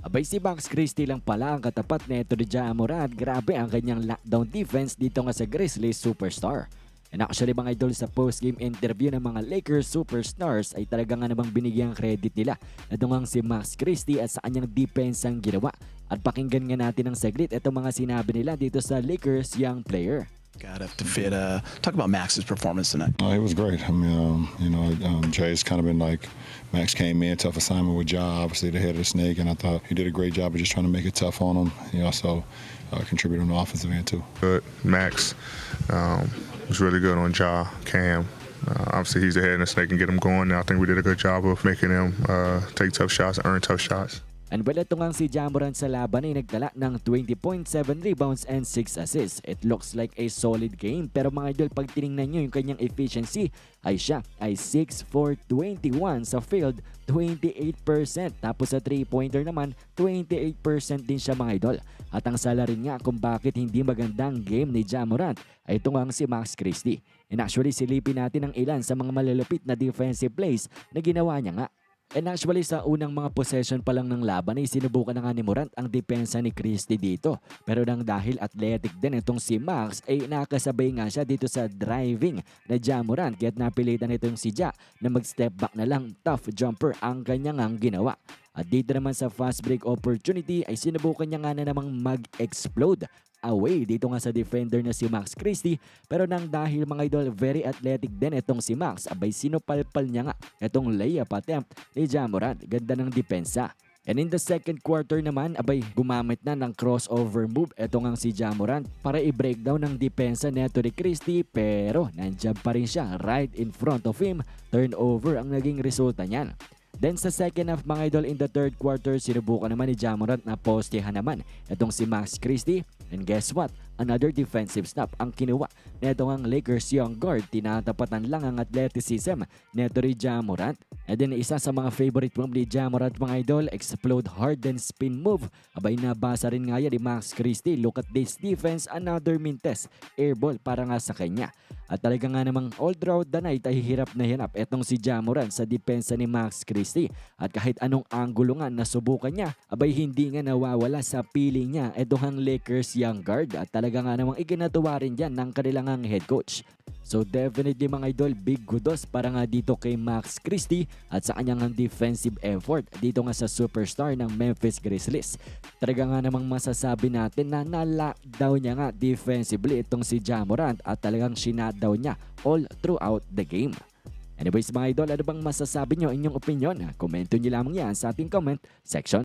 Abay si Max Christie lang pala ang katapat nito ni Ja Morant. Grabe ang kanyang lockdown defense dito nga sa Grizzlies superstar. And actually mga idol sa post-game interview ng mga Lakers superstars ay talaga nga namang binigyan credit nila na dungang si Max Christie at sa kanyang depensang ginawa. At pakinggan nga natin ng saglit itong mga sinabi nila dito sa Lakers young player. Got up to fit. Uh, talk about Max's performance tonight. Uh, it was great. I mean, um, you know, um, Jay's kind of been like, Max came in, tough assignment with Ja, obviously the head of the snake, and I thought he did a great job of just trying to make it tough on him. He also uh, contributed on the offensive end, too. good. Max um, was really good on Ja, Cam. Uh, obviously, he's the head in the snake and get him going. And I think we did a good job of making him uh, take tough shots, and earn tough shots. And well, ito ngang si Jamoran sa laban ay nagtala ng 20.7 rebounds and 6 assists. It looks like a solid game pero mga idol pag tiningnan nyo yung kanyang efficiency ay siya ay 6 for 21 sa field, 28%. Tapos sa 3-pointer naman, 28% din siya mga idol. At ang sala rin nga kung bakit hindi magandang game ni Jamorant ay ito ngang si Max Christie. And actually silipin natin ang ilan sa mga malalupit na defensive plays na ginawa niya nga. And actually sa unang mga possession pa lang ng laban ay sinubukan na nga ni Morant ang depensa ni Christie dito. Pero nang dahil athletic din itong si Max ay nakasabay nga siya dito sa driving na Ja Morant kaya't napilitan itong si Ja na mag-step back na lang tough jumper ang kanyang ang ginawa. At dito naman sa fast break opportunity ay sinubukan niya nga na namang mag-explode away dito nga sa defender na si Max Christie pero nang dahil mga idol very athletic din itong si Max abay sinupalpal niya nga itong layup attempt ni Jamorant ganda ng depensa And in the second quarter naman, abay gumamit na ng crossover move ito nga si Jamorant para i-breakdown ng depensa neto ni Christie pero nandiyan pa rin siya right in front of him. Turnover ang naging resulta niyan. Then sa second half mga idol in the third quarter, sinubukan naman ni Jamorant na postehan naman itong si Max Christie. And guess what? Another defensive stop ang kinuha neto ang Lakers young guard. Tinatapatan lang ang athleticism neto ni Jamorant. And then isa sa mga favorite move ni Jamorant mga idol, explode hard then spin move. Abay nabasa rin nga yan ni Max Christie. Look at this defense, another mintes. Airball para nga sa kanya. At talaga nga namang all throughout the night ay hirap na hirap etong si Jamoran sa depensa ni Max Christie. At kahit anong anggulo nga nasubukan niya, abay hindi nga nawawala sa piling niya itong Lakers young guard. At talaga nga namang ikinatuwa rin dyan ng kanilang ang head coach. So definitely mga idol, big kudos para nga dito kay Max Christie at sa kanyang ang defensive effort dito nga sa superstar ng Memphis Grizzlies. Talaga nga namang masasabi natin na na-lockdown niya nga defensively itong si Jamorant at talagang sinadaw niya all throughout the game. Anyways mga idol, ano bang masasabi nyo inyong opinion? Komento nyo lamang yan sa ating comment section.